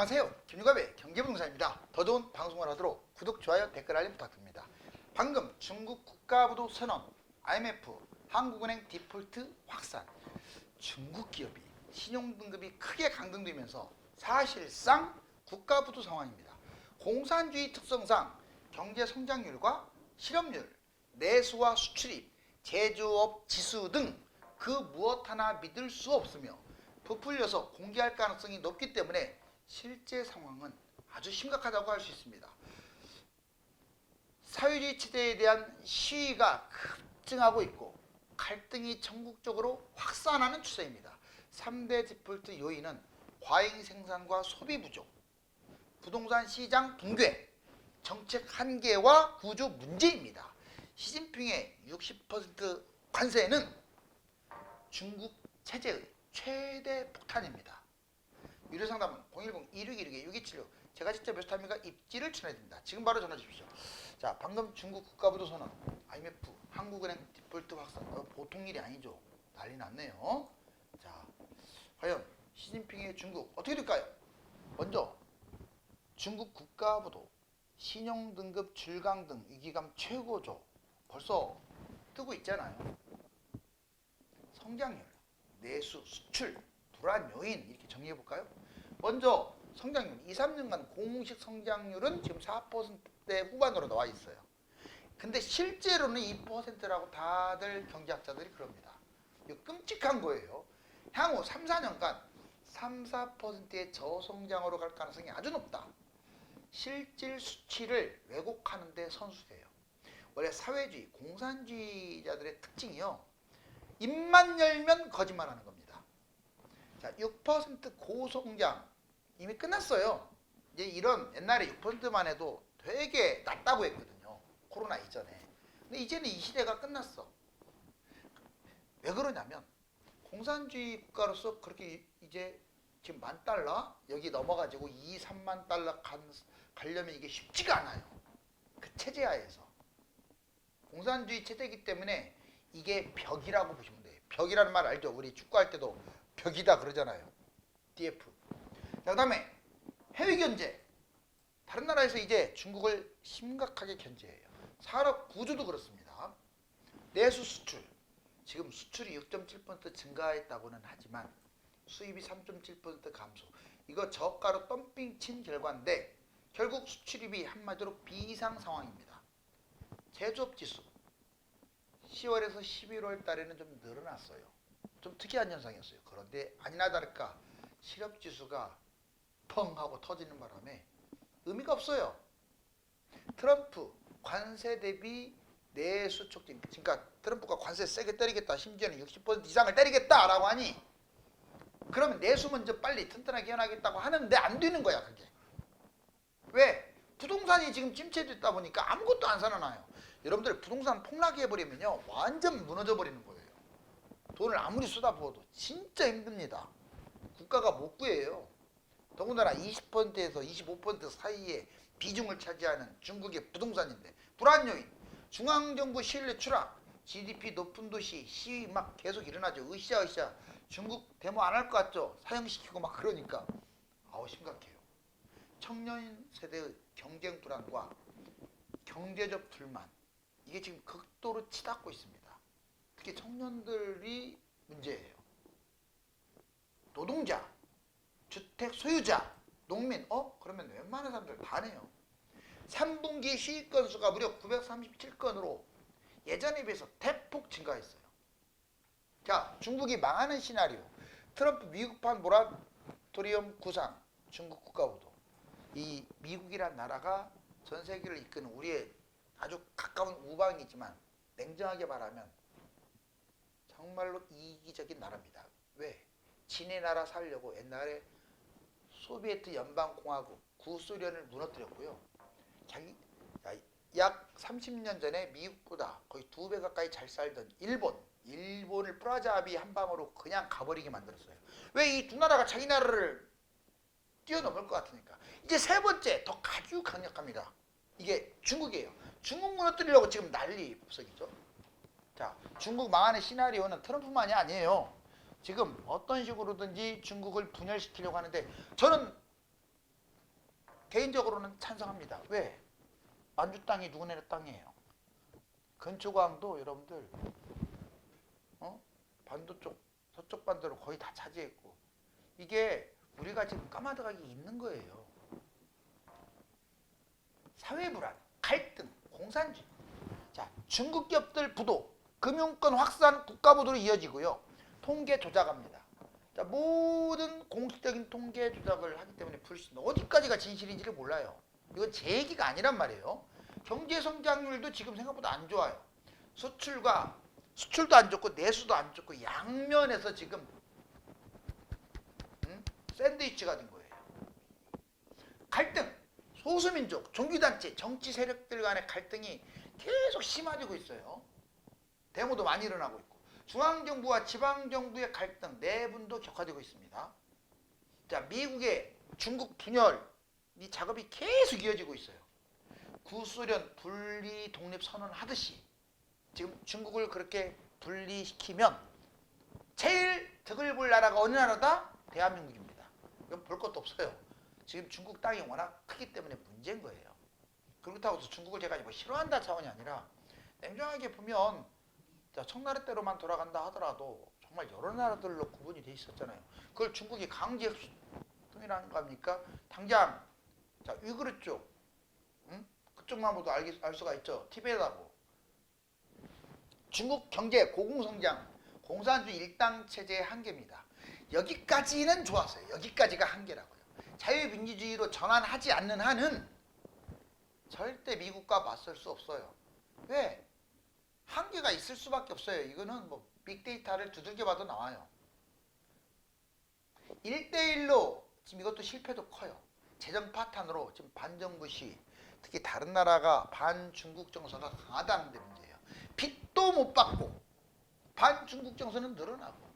안녕하세요. 김유갑의 경제부동산입니다. 더 좋은 방송을 하도록 구독, 좋아요, 댓글 알림 부탁드립니다. 방금 중국 국가부도 선언, IMF, 한국은행 디폴트 확산, 중국 기업이 신용등급이 크게 강등되면서 사실상 국가부도 상황입니다. 공산주의 특성상 경제 성장률과 실업률, 내수와 수출입, 제조업 지수 등 그 무엇 하나 믿을 수 없으며 부풀려서 공개할 가능성이 높기 때문에 실제 상황은 아주 심각하다고 할 수 있습니다. 사회주의 체제에 대한 시위가 급증하고 있고 갈등이 전국적으로 확산하는 추세입니다. 3대 디폴트 요인은 과잉 생산과 소비 부족, 부동산 시장 붕괴, 정책 한계와 구조 문제입니다. 시진핑의 60% 관세는 중국 체제의 최대 폭탄입니다. 유료 상담은 010-2616-6276 제가 직접 몇 타입니까? 입지를 전해드립니다. 지금 바로 전화 주십시오. 자, 방금 중국 국가부도 선언, IMF, 한국은행 디폴트 확산, 어, 보통 일이 아니죠. 난리 났네요. 자, 과연 시진핑의 중국 어떻게 될까요? 먼저 중국 국가부도 신용등급 줄강 등 위기감 최고조 벌써 뜨고 있잖아요. 성장률, 내수, 수출, 불안 요인 이렇게 정리해 볼까요? 먼저 성장률 2, 3년간 공식 성장률은 지금 4%대 후반으로 나와 있어요. 근데 실제로는 2%라고 다들 경제학자들이 그럽니다. 이거 끔찍한 거예요. 향후 3, 4년간 3, 4%의 저성장으로 갈 가능성이 아주 높다. 실질 수치를 왜곡하는 데 선수예요. 원래 사회주의, 공산주의자들의 특징이요. 입만 열면 거짓말하는 겁니다. 자, 6% 고성장 이미 끝났어요. 이제 이런 옛날에 6%만 해도 되게 낮다고 했거든요. 코로나 이전에. 근데 이제는 이 시대가 끝났어. 왜 그러냐면 공산주의 국가로서 그렇게 이제 지금 만 달러 여기 넘어가지고 2, 3만 달러 간, 가려면 이게 쉽지가 않아요. 그 체제하에서. 공산주의 체제이기 때문에 이게 벽이라고 보시면 돼요. 벽이라는 말 알죠? 우리 축구할 때도 벽이다 그러잖아요. DF. 자, 그다음에 해외 견제. 다른 나라에서 이제 중국을 심각하게 견제해요. 산업 구조도 그렇습니다. 내수 수출. 지금 수출이 6.7% 증가했다고는 하지만 수입이 3.7% 감소. 이거 저가로 덤핑 친 결과인데 결국 수출입이 한마디로 비상 상황입니다. 제조업 지수 10월에서 11월 달에는 좀 늘어났어요. 좀 특이한 현상이었어요. 그런데 아니나 다를까 실업 지수가 펑 하고 터지는 바람에 의미가 없어요. 트럼프 관세 대비 내수 촉진 그러니까 트럼프가 관세 세게 때리겠다 심지어는 60% 이상을 때리겠다라고 하니 그러면 내수 먼저 빨리 튼튼하게 해나겠다고 하는데 안 되는 거야 그게 왜 부동산이 지금 침체됐다 보니까 아무것도 안 살아나요 여러분들 부동산 폭락해 버리면요 완전 무너져 버리는 거예요 돈을 아무리 쏟아부어도 진짜 힘듭니다. 국가가 못 구해요. 더군다나 20%에서 25% 사이에 비중을 차지하는 중국의 부동산인데 불안 요인 중앙정부 신뢰 추락 GDP 높은 도시 시위 막 계속 일어나죠. 으쌰 으쌰. 중국 데모 안 할 것 같죠? 사형시키고 막 그러니까 아우 심각해요. 청년 세대의 경쟁 불안과 경제적 불만 이게 지금 극도로 치닫고 있습니다 특히 청년들이 문제예요 노동자 주택 소유자, 농민, 어? 그러면 웬만한 사람들 다 내요. 3분기 시익 건수가 무려 937건으로 예전에 비해서 대폭 증가했어요. 자, 중국이 망하는 시나리오. 트럼프 미국판 모라토리엄 구상, 중국 국가부도. 이 미국이란 나라가 전 세계를 이끄는 우리의 아주 가까운 우방이지만 냉정하게 말하면 정말로 이기적인 나라입니다. 왜? 지네 나라 살려고 옛날에 소비에트 연방공화국 구소련을 무너뜨렸고요. 자기 약 30년 전에 미국보다 거의 두 배 가까이 잘 살던 일본, 일본을 프라자비 한 방으로 그냥 가버리게 만들었어요. 왜 이 두 나라가 자기 나라를 뛰어넘을 것 같으니까. 이제 세 번째 더 아주 강력합니다. 이게 중국이에요. 중국 무너뜨리려고 지금 난리 폭석이죠. 자, 중국 망하는 시나리오는 트럼프만이 아니에요. 지금 어떤 식으로든지 중국을 분열시키려고 하는데 저는 개인적으로는 찬성합니다. 왜? 만주 땅이 누구네 땅이에요. 근초광도 여러분들 어? 반도 쪽 서쪽 반도를 거의 다 차지했고 이게 우리가 지금 까마득하게 있는 거예요. 사회 불안, 갈등, 공산주의. 자, 중국 기업들 부도, 금융권 확산 국가 부도로 이어지고요. 통계 조작합니다. 자, 모든 공식적인 통계 조작을 하기 때문에 불신 어디까지가 진실인지를 몰라요. 이건 제 얘기가 아니란 말이에요. 경제 성장률도 지금 생각보다 안 좋아요. 수출과 수출도 안 좋고 내수도 안 좋고 양면에서 지금 음? 샌드위치가 된 거예요. 갈등, 소수민족, 종교단체, 정치 세력들 간의 갈등이 계속 심화되고 있어요. 데모도 많이 일어나고 있고 중앙정부와 지방정부의 갈등 내분도 격화되고 있습니다. 자, 미국의 중국 분열 이 작업이 계속 이어지고 있어요. 구소련 분리 독립 선언 하듯이 지금 중국을 그렇게 분리시키면 제일 득을 볼 나라가 어느 나라다? 대한민국입니다. 이건 볼 것도 없어요. 지금 중국 땅이 워낙 크기 때문에 문제인 거예요. 그렇다고 해서 중국을 제가 뭐 싫어한다 차원이 아니라 냉정하게 보면 자, 청나라 때로만 돌아간다 하더라도 정말 여러 나라들로 구분이 돼 있었잖아요. 그걸 중국이 강제 흡수통일한 겁니까? 당장 자 위구르 쪽, 응? 그쪽만 보도 알, 알 수가 있죠. 티베트하고 중국 경제 고공성장, 공산주의 일당 체제의 한계입니다. 여기까지는 좋았어요. 여기까지가 한계라고요. 자유민주주의로 전환하지 않는 한은 절대 미국과 맞설 수 없어요. 왜? 한계가 있을 수밖에 없어요. 이거는 뭐 빅데이터를 두들겨 봐도 나와요. 1대1로 지금 이것도 실패도 커요. 재정 파탄으로 지금 반정부 시 특히 다른 나라가 반중국 정서가 강하다는 데 문제예요. 빚도 못 받고 반중국 정서는 늘어나고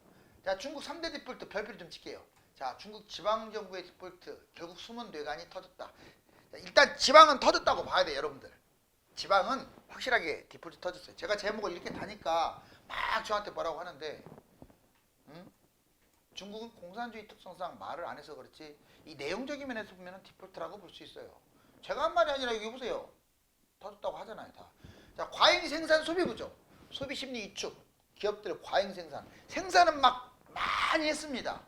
자 중국 3대 디폴트 별표를 좀 칠게요. 자 중국 지방정부의 디폴트 결국 숨은 뇌관이 터졌다. 자, 일단 지방은 터졌다고 봐야 돼요 여러분들. 지방은 확실하게 디폴트 터졌어요. 제가 제목을 이렇게 다니까 막 저한테 뭐라고 하는데 음? 중국은 공산주의 특성상 말을 안 해서 그렇지 이 내용적인 면에서 보면 디폴트라고 볼 수 있어요. 제가 한 말이 아니라 여기 보세요. 터졌다고 하잖아요 다. 자 과잉 생산 소비 부족, 소비 심리 위축, 기업들의 과잉 생산, 생산은 막 많이 했습니다.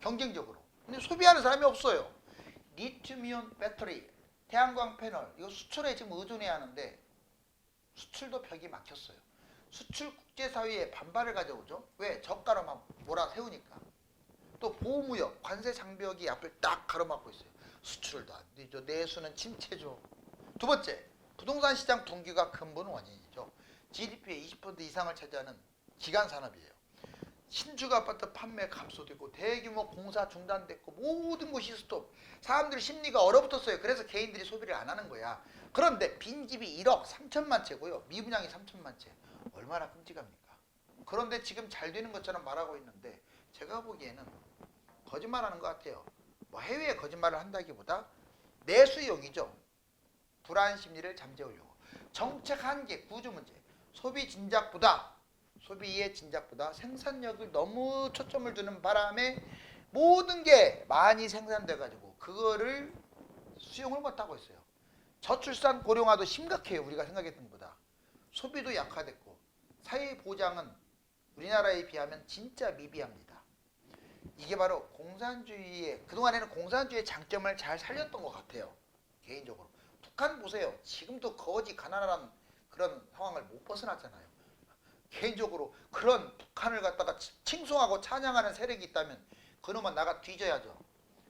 경쟁적으로. 근데 소비하는 사람이 없어요. 리튬이온 배터리, 태양광 패널 이거 수출에 지금 의존해야 하는데 수출도 벽이 막혔어요. 수출 국제사회에 반발을 가져오죠. 왜? 저가로 막 몰아 세우니까. 또 보호무역, 관세 장벽이 앞을 딱 가로막고 있어요. 수출을 다 되죠. 내수는 침체죠. 두 번째, 부동산 시장 붕괴가 근본 원인이죠. GDP의 20% 이상을 차지하는 기간 산업이에요. 신축 아파트 판매 감소되고 대규모 공사 중단됐고 모든 곳이 스톱. 사람들 심리가 얼어붙었어요. 그래서 개인들이 소비를 안 하는 거야. 그런데 빈집이 1억 3천만 채고요. 미분양이 3천만 채. 얼마나 끔찍합니까? 그런데 지금 잘 되는 것처럼 말하고 있는데 제가 보기에는 거짓말하는 것 같아요. 뭐 해외에 거짓말을 한다기보다 내수용이죠. 불안 심리를 잠재우려고. 정책 한계, 구조 문제, 소비 진작보다 소비의 진작보다 생산력을 너무 초점을 두는 바람에 모든 게 많이 생산돼 가지고 그거를 수용을 못 하고 있어요. 저출산 고령화도 심각해요. 우리가 생각했던 것보다. 소비도 약화됐고 사회 보장은 우리나라에 비하면 진짜 미비합니다. 이게 바로 공산주의의 그동안에는 공산주의의 장점을 잘 살렸던 것 같아요. 개인적으로. 북한 보세요. 지금도 거지 가난한 그런 상황을 못 벗어났잖아요. 개인적으로 그런 북한을 갖다가 칭송하고 찬양하는 세력이 있다면 그놈은 나가 뒤져야죠.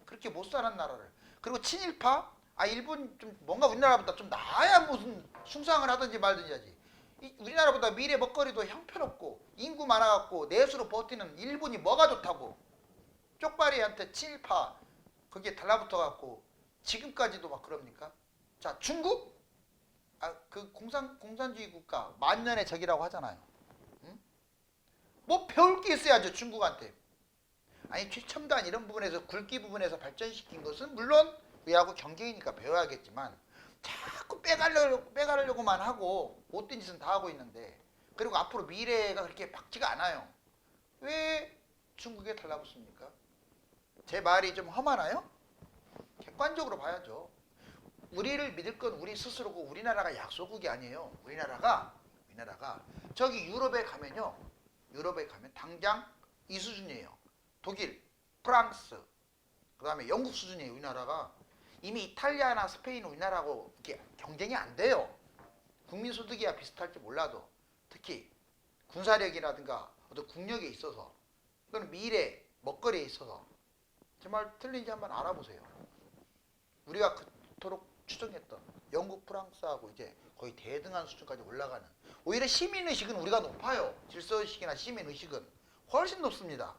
그렇게 못 사는 나라를. 그리고 친일파? 아 일본 좀 뭔가 우리나라보다 좀 나아야 무슨 숭상을 하든지 말든지 하지. 이 우리나라보다 미래 먹거리도 형편없고 인구 많아갖고 내수로 버티는 일본이 뭐가 좋다고 쪽발이한테 친일파 거기에 달라붙어갖고 지금까지도 막 그럽니까? 자 중국? 아 그 공산 공산주의 국가 만년의 적이라고 하잖아요. 응? 뭐 배울 게 있어야죠 중국한테. 아니 최첨단 이런 부분에서 굵기 부분에서 발전시킨 것은 물론 우리하고 경쟁이니까 배워야겠지만 자꾸 빼가려고 빼가려고만 하고 못된 짓은 다 하고 있는데 그리고 앞으로 미래가 그렇게 밝지가 않아요. 왜 중국에 달라붙습니까? 제 말이 좀 험하나요? 객관적으로 봐야죠. 우리를 믿을 건 우리 스스로고 우리나라가 약소국이 아니에요. 우리나라가 우리나라가 저기 유럽에 가면요. 유럽에 가면 당장 이 수준이에요. 독일, 프랑스, 그 다음에 영국 수준이에요. 우리나라가 이미 이탈리아나 스페인 우리나라하고 경쟁이 안 돼요. 국민 소득이야 비슷할지 몰라도 특히 군사력이라든가 어떤 국력에 있어서 또는 미래 먹거리에 있어서 정말 틀린지 한번 알아보세요. 우리가 그토록 추정했던 영국, 프랑스하고 이제 거의 대등한 수준까지 올라가는 오히려 시민 의식은 우리가 높아요. 질서 의식이나 시민 의식은 훨씬 높습니다.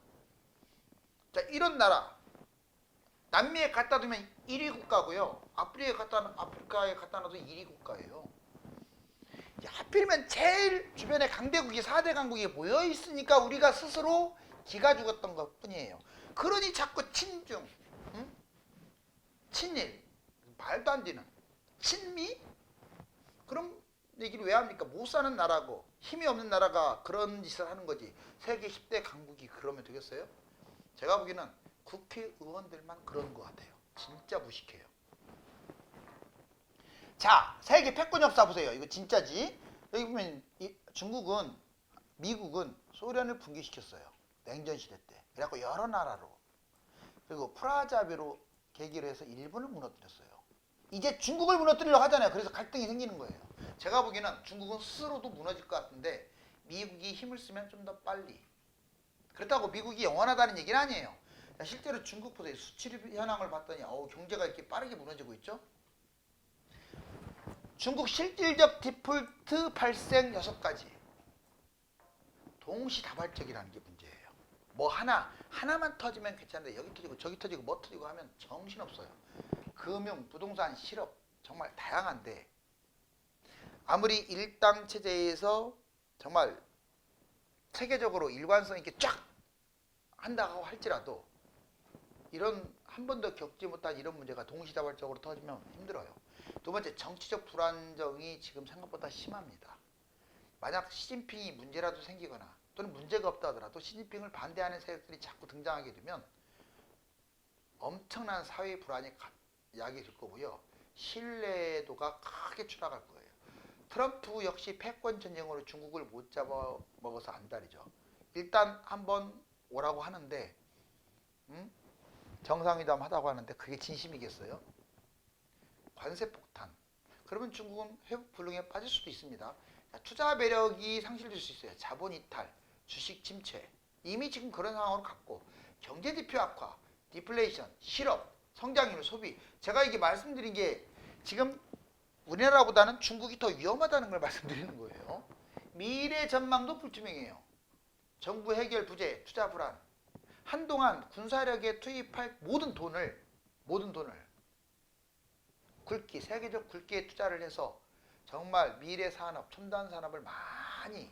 자 이런 나라 남미에 갖다 두면 1위 국가고요. 아프리카에 갖다 아프리카에 갖다 놔도 1위 국가예요. 하필이면 제일 주변에 강대국이 4대 강국이 모여 있으니까 우리가 스스로 기가 죽었던 것 뿐이에요. 그러니 자꾸 친중, 응? 친일, 말도 안 되는 친미? 그럼 얘기를 왜 합니까? 못 사는 나라고 힘이 없는 나라가 그런 짓을 하는 거지. 세계 10대 강국이 그러면 되겠어요? 제가 보기에는 국회의원들만 그런 것 같아요. 진짜 무식해요. 자, 세계 패권 역사 보세요. 이거 진짜지? 여기 보면 이 중국은 미국은 소련을 붕괴시켰어요. 냉전 시대 때. 그래갖고 여러 나라로 그리고 프라자베로 계기로 해서 일본을 무너뜨렸어요. 이제 중국을 무너뜨리려고 하잖아요. 그래서 갈등이 생기는 거예요. 제가 보기에는 중국은 스스로도 무너질 것 같은데 미국이 힘을 쓰면 좀 더 빨리. 그렇다고 미국이 영원하다는 얘기는 아니에요. 자, 실제로 중국 보세요. 수출 현황을 봤더니 어우, 경제가 이렇게 빠르게 무너지고 있죠. 중국 실질적 디폴트 발생 여섯 가지. 동시다발적이라는 게 문제예요. 뭐 하나 하나만 터지면 괜찮은데 여기 터지고 저기 터지고 뭐 터지고 하면 정신 없어요. 금융, 부동산, 실업 정말 다양한데 아무리 일당 체제에서 정말 세계적으로 일관성 있게 쫙 한다고 할지라도 이런 한 번도 겪지 못한 이런 문제가 동시다발적으로 터지면 힘들어요. 두 번째 정치적 불안정이 지금 생각보다 심합니다. 만약 시진핑이 문제라도 생기거나 또는 문제가 없다 하더라도 시진핑을 반대하는 세력들이 자꾸 등장하게 되면 엄청난 사회 불안이 가- 야기 될 거고요. 신뢰도가 크게 추락할 거예요. 트럼프 역시 패권 전쟁으로 중국을 못 잡아 먹어서 안달이죠. 일단 한번 오라고 하는데 음? 정상회담 하다고 하는데 그게 진심이겠어요? 관세 폭탄. 그러면 중국은 회복 불능에 빠질 수도 있습니다. 자, 투자 매력이 상실될 수 있어요. 자본 이탈, 주식 침체. 이미 지금 그런 상황으로 갔고 경제 지표 악화, 디플레이션, 실업, 성장률, 소비. 제가 이게 말씀드린 게 지금 우리나라보다는 중국이 더 위험하다는 걸 말씀드리는 거예요. 미래 전망도 불투명해요. 정부 해결 부재, 투자 불안. 한동안 군사력에 투입할 모든 돈을 모든 돈을 굵기 세계적 굵기에 투자를 해서 정말 미래 산업, 첨단 산업을 많이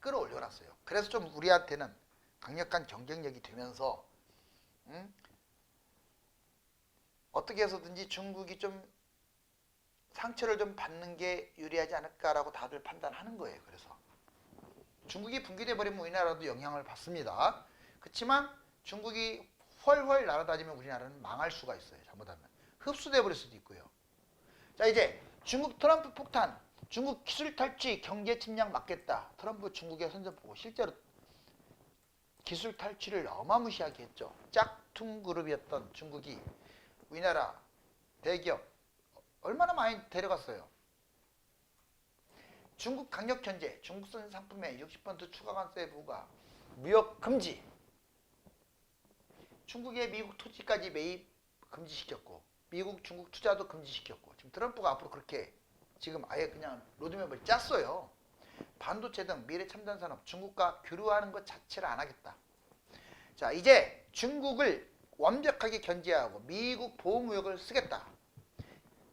끌어올려 놨어요. 그래서 좀 우리한테는 강력한 경쟁력이 되면서 음? 어떻게 해서든지 중국이 좀 상처를 좀 받는 게 유리하지 않을까라고 다들 판단하는 거예요. 그래서 중국이 붕괴돼 버리면 우리나라도 영향을 받습니다. 그렇지만 중국이 훨훨 날아다니면 우리나라는 망할 수가 있어요. 잘못하면 흡수돼 버릴 수도 있고요. 자 이제 중국 트럼프 폭탄, 중국 기술 탈취, 경제 침략 막겠다. 트럼프 중국의 선전포고 실제로 기술 탈취를 어마무시하게 했죠. 짝퉁 그룹이었던 중국이 우리나라 대기업 얼마나 많이 데려갔어요. 중국 강력 견제, 중국산 상품에 60% 추가 관세 부과, 무역 금지, 중국의 미국 토지까지 매입 금지시켰고, 미국 중국 투자도 금지시켰고, 지금 트럼프가 앞으로 그렇게 지금 아예 그냥 로드맵을 짰어요. 반도체 등 미래 첨단 산업 중국과 교류하는 것 자체를 안 하겠다. 자, 이제 중국을 완벽하게 견제하고 미국 보호무역을 쓰겠다.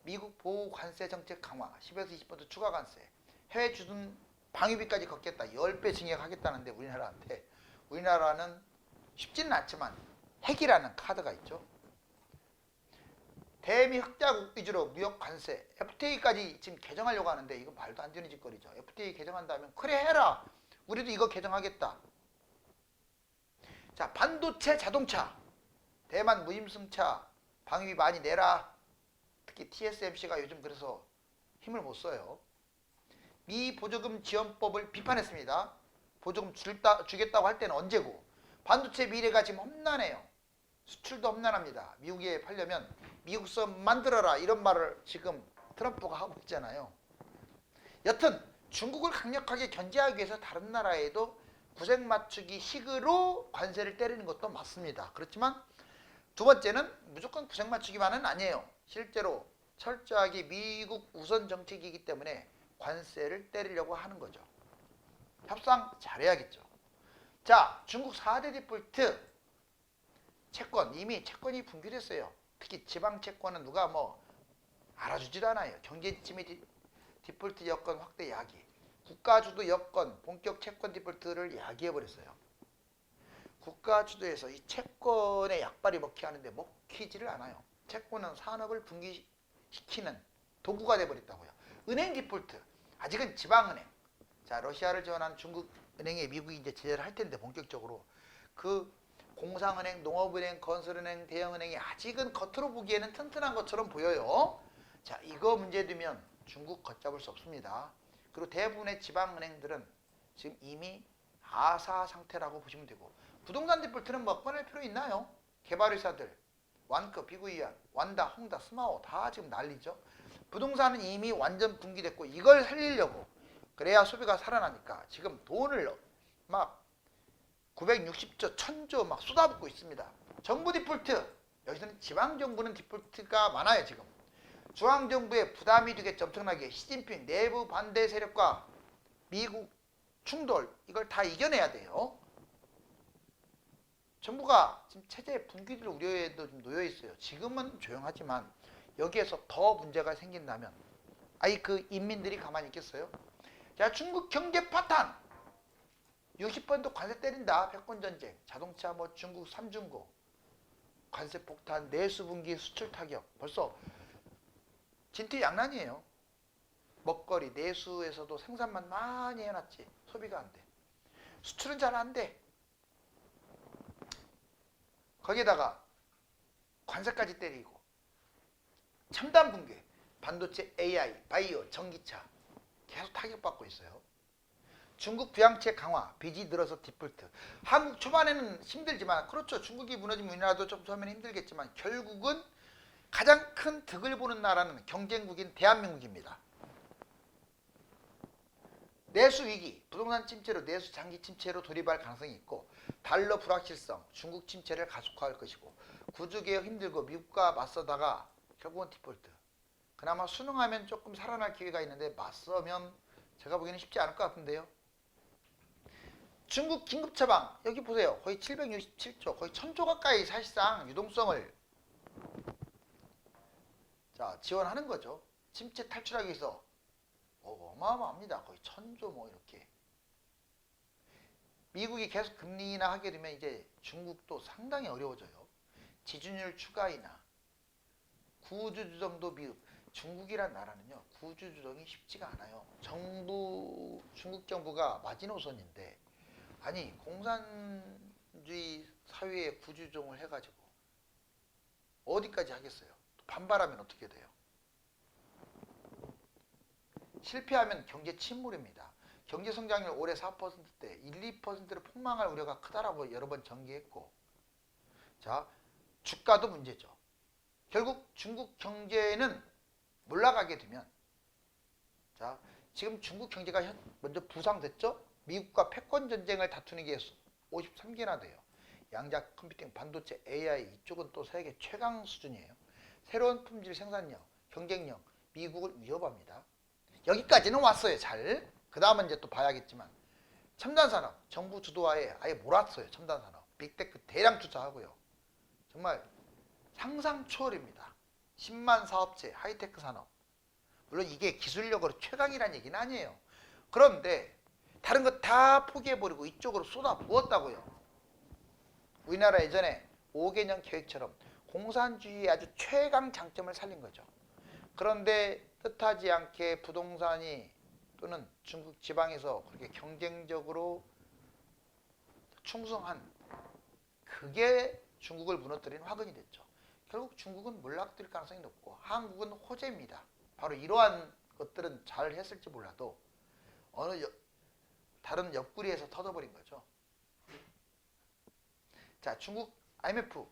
미국 보호 관세 정책 강화, 10에서 20% 추가 관세, 해외 주둔 방위비까지 걷겠다. 10배 증액하겠다는데 우리나라한테 우리나라는 쉽지는 않지만 핵이라는 카드가 있죠. 대미 흑자국 위주로 무역 관세, FTA까지 지금 개정하려고 하는데 이거 말도 안 되는 짓거리죠. FTA 개정한다면 그래 해라. 우리도 이거 개정하겠다. 자, 반도체 자동차. 대만 무임승차 방위비 많이 내라. 특히 TSMC가 요즘 그래서 힘을 못 써요. 미 보조금 지원법을 비판했습니다. 보조금 줄다, 주겠다고 할 때는 언제고 반도체 미래가 지금 험난해요. 수출도 험난합니다. 미국에 팔려면 미국서 만들어라 이런 말을 지금 트럼프가 하고 있잖아요. 여튼 중국을 강력하게 견제하기 위해서 다른 나라에도 구색 맞추기 식으로 관세를 때리는 것도 맞습니다. 그렇지만 두 번째는 무조건 구색 맞추기만은 아니에요. 실제로 철저하게 미국 우선 정책이기 때문에 관세를 때리려고 하는 거죠. 협상 잘해야겠죠. 자, 중국 4대 디폴트 채권 이미 채권이 분규됐어요. 특히 지방 채권은 누가 뭐 알아주지도 않아요. 경제 침해 디, 디폴트 여건 확대 야기, 국가주도 여건 본격 채권 디폴트를 야기해 버렸어요. 국가주도에서 이 채권의 약발이 먹히 하는데 먹히지를 않아요. 채권은 산업을 분기시키는 도구가 돼 버렸다고요. 은행 디폴트 아직은 지방은행. 자 러시아를 지원한 중국 은행에 미국이 이제 제재를 할 텐데 본격적으로 그 공상은행, 농업은행, 건설은행, 대형은행이 아직은 겉으로 보기에는 튼튼한 것처럼 보여요. 자, 이거 문제 되면 중국 걷잡을 수 없습니다. 그리고 대부분의 지방은행들은 지금 이미 아사 상태라고 보시면 되고 부동산 디폴트는 뭐 꺼낼 필요 있나요? 개발회사들, 완크, 비구이안, 완다, 홍다, 스마오 다 지금 난리죠. 부동산은 이미 완전 분기됐고 이걸 살리려고 그래야 소비가 살아나니까 지금 돈을 막 960조, 1000조 막 쏟아붓고 있습니다. 정부 디폴트. 여기서는 지방 정부는 디폴트가 많아요, 지금. 중앙 정부의 부담이 되겠죠. 엄청나게 시진핑 내부 반대 세력과 미국 충돌 이걸 다 이겨내야 돼요. 정부가 지금 체제 분기를 우려에도 좀 놓여 있어요. 지금은 조용하지만 여기에서 더 문제가 생긴다면 아이 그 인민들이 가만히 있겠어요? 자, 중국 경제 파탄. 60번도 관세 때린다. 패권 전쟁, 자동차 뭐 중국 삼중고, 관세 폭탄, 내수 분기 수출 타격. 벌써 진퇴양난이에요. 먹거리, 내수에서도 생산만 많이 해놨지 소비가 안 돼. 수출은 잘 안 돼. 거기에다가 관세까지 때리고 첨단 붕괴, 반도체, AI, 바이오, 전기차 계속 타격받고 있어요. 중국 부양책 강화, 빚이 늘어서 디폴트. 한국 초반에는 힘들지만 그렇죠. 중국이 무너지면 우리나라도 좀 처음에는 힘들겠지만 결국은 가장 큰 득을 보는 나라는 경쟁국인 대한민국입니다. 내수 위기, 부동산 침체로 내수 장기 침체로 돌입할 가능성이 있고 달러 불확실성, 중국 침체를 가속화할 것이고 구조 개혁 힘들고 미국과 맞서다가 결국은 디폴트. 그나마 순응하면 조금 살아날 기회가 있는데 맞서면 제가 보기에는 쉽지 않을 것 같은데요. 중국 긴급 처방 여기 보세요. 거의 767조, 거의 1000조 가까이 사실상 유동성을 자 지원하는 거죠. 침체 탈출하기 위해서 어, 어마어마합니다. 거의 1000조 뭐 이렇게. 미국이 계속 금리 인하 하게 되면 이제 중국도 상당히 어려워져요. 지준율 추가이나 구주주정도 미흡. 중국이란 나라는요 구주주정이 쉽지가 않아요. 정부 중국 정부가 마지노선인데 아니 공산주의 사회에 구주종을 해가지고 어디까지 하겠어요? 반발하면 어떻게 돼요? 실패하면 경제 침몰입니다. 경제 성장률 올해 4%대 1, 2%로 폭망할 우려가 크다라고 여러 번 전개했고 자 주가도 문제죠. 결국 중국 경제는 물러가게 되면 자 지금 중국 경제가 현- 먼저 부상됐죠? 미국과 패권 전쟁을 다투는 게 53개나 돼요. 양자 컴퓨팅, 반도체, AI 이쪽은 또 세계 최강 수준이에요. 새로운 품질 생산력, 경쟁력, 미국을 위협합니다. 여기까지는 왔어요. 잘. 그 다음은 이제 또 봐야겠지만 첨단 산업, 정부 주도하에 아예 몰았어요. 첨단 산업, 빅테크 대량 투자하고요. 정말 상상 초월입니다. 10만 사업체, 하이테크 산업. 물론 이게 기술력으로 최강이라는 얘기는 아니에요. 그런데 다른 거 다 포기해버리고 이쪽으로 쏟아 부었다고요. 우리나라 예전에 5개년 계획처럼 공산주의의 아주 최강 장점을 살린 거죠. 그런데 뜻하지 않게 부동산이 또는 중국 지방에서 그렇게 경쟁적으로 충성한 그게 중국을 무너뜨린 화근이 됐죠. 결국 중국은 몰락될 가능성이 높고 한국은 호재입니다. 바로 이러한 것들은 잘 했을지 몰라도 어느 여- 다른 옆구리에서 터져버린 거죠. 자, 중국 IMF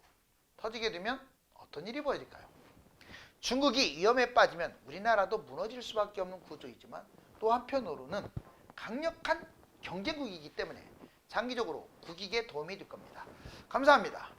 터지게 되면 어떤 일이 벌어질까요? 중국이 위험에 빠지면 우리나라도 무너질 수밖에 없는 구조이지만 또 한편으로는 강력한 경제국이기 때문에 장기적으로 국익에 도움이 될 겁니다. 감사합니다.